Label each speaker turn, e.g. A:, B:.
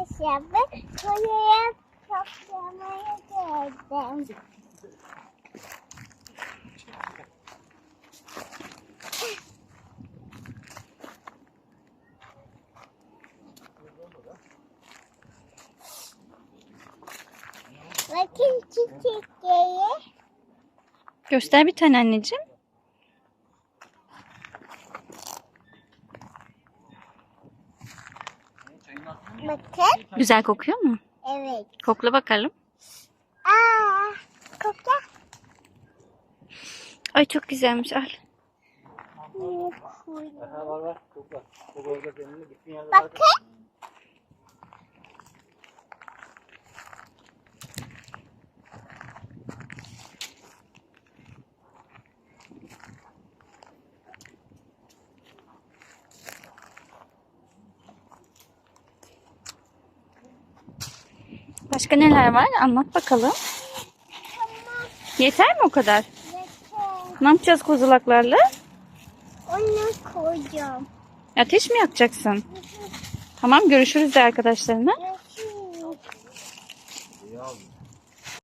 A: Aşağı koyuya toplamaya geldim. Bakın çiçekleri.
B: Göster bir tane anneciğim.
A: Bakın.
B: Güzel kokuyor mu?
A: Evet.
B: Kokla bakalım.
A: Aa, kokla.
B: Ay çok güzelmiş. Al.
C: Aha
B: Başka neler var? Anlat bakalım. Yeter mi o kadar?
A: Yeter.
B: Ne yapacağız kozulaklarla?
A: Onu koyacağım.
B: Ateş mi yakacaksın? tamam görüşürüz de arkadaşlarına.
A: Görüşürüz.